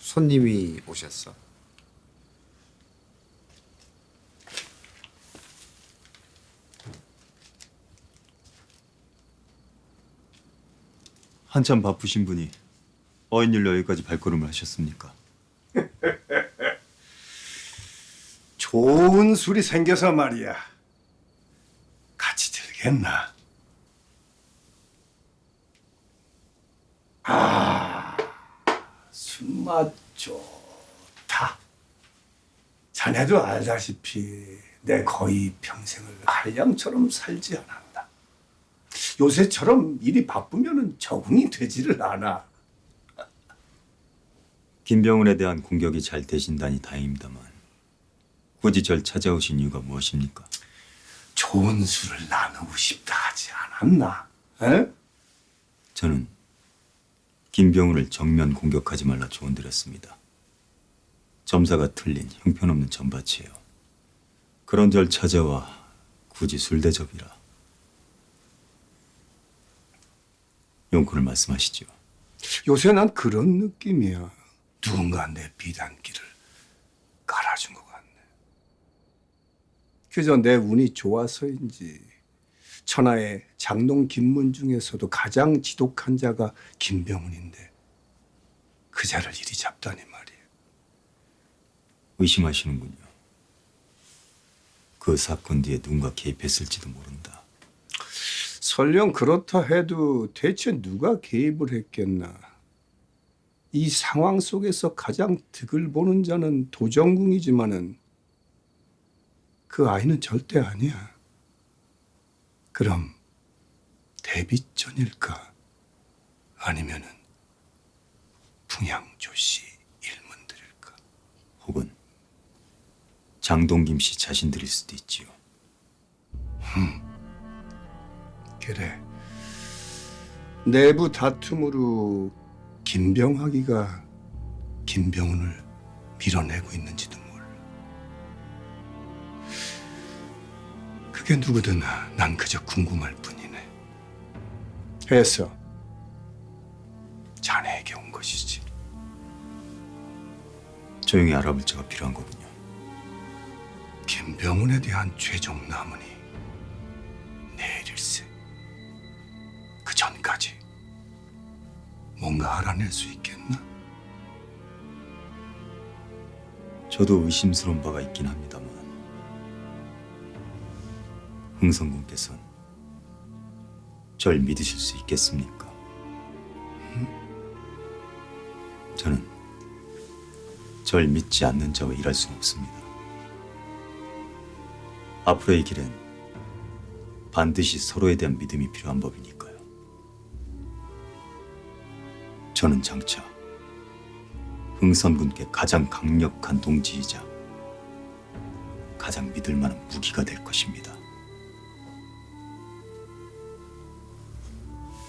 손님이 오셨어. 한참 바쁘신 분이 어인일로 여기까지 발걸음을 하셨습니까? 좋은 술이 생겨서 말이야. 같이 들겠나? 아, 술맛 좋다. 자네도 알다시피 내 거의 평생을 한량처럼 살지 않았다. 요새처럼 일이 바쁘면 적응이 되지를 않아. 김병훈에 대한 공격이 잘 되신다니 다행입니다만 굳이 절 찾아오신 이유가 무엇입니까? 좋은 술을 나누고 싶다 하지 않았나? 에? 저는 김병훈을 정면 공격하지 말라 조언드렸습니다. 점사가 틀린 형편없는 전밭이에요. 그런 절 찾아와 굳이 술 대접이라. 용건을 말씀하시죠. 요새 난 그런 느낌이야. 누군가 내 비단길을 깔아준 것 같네. 그저 내 운이 좋아서인지 천하의 장동 김문 중에서도 가장 지독한 자가 김병훈인데 그 자를 이리 잡다니 말이야. 의심하시는군요. 그 사건 뒤에 누군가 개입했을지도 모른다. 설령 그렇다 해도 대체 누가 개입을 했겠나? 이 상황 속에서 가장 득을 보는 자는 도정궁이지만은 그 아이는 절대 아니야. 그럼 대비전일까? 아니면은 풍양조 씨 일문들일까? 혹은 장동김 씨 자신들일 수도 있지요. 그래. 내부 다툼으로 김병학이가 김병훈을 밀어내고 있는지도 그게 누구든 난 그저 궁금할 뿐이네. 해서 자네에게 온 것이지. 조용히 알아볼 자가 필요한 거군요. 김병훈에 대한 최종 남은이 내일일세. 그 전까지 뭔가 알아낼 수 있겠나? 저도 의심스러운 바가 있긴 합니다만 흥성군께선 절 믿으실 수 있겠습니까? 저는 절 믿지 않는 자와 일할 수는 없습니다. 앞으로의 길엔 반드시 서로에 대한 믿음이 필요한 법이니까요. 저는 장차 흥선군께 가장 강력한 동지이자 가장 믿을 만한 무기가 될 것입니다.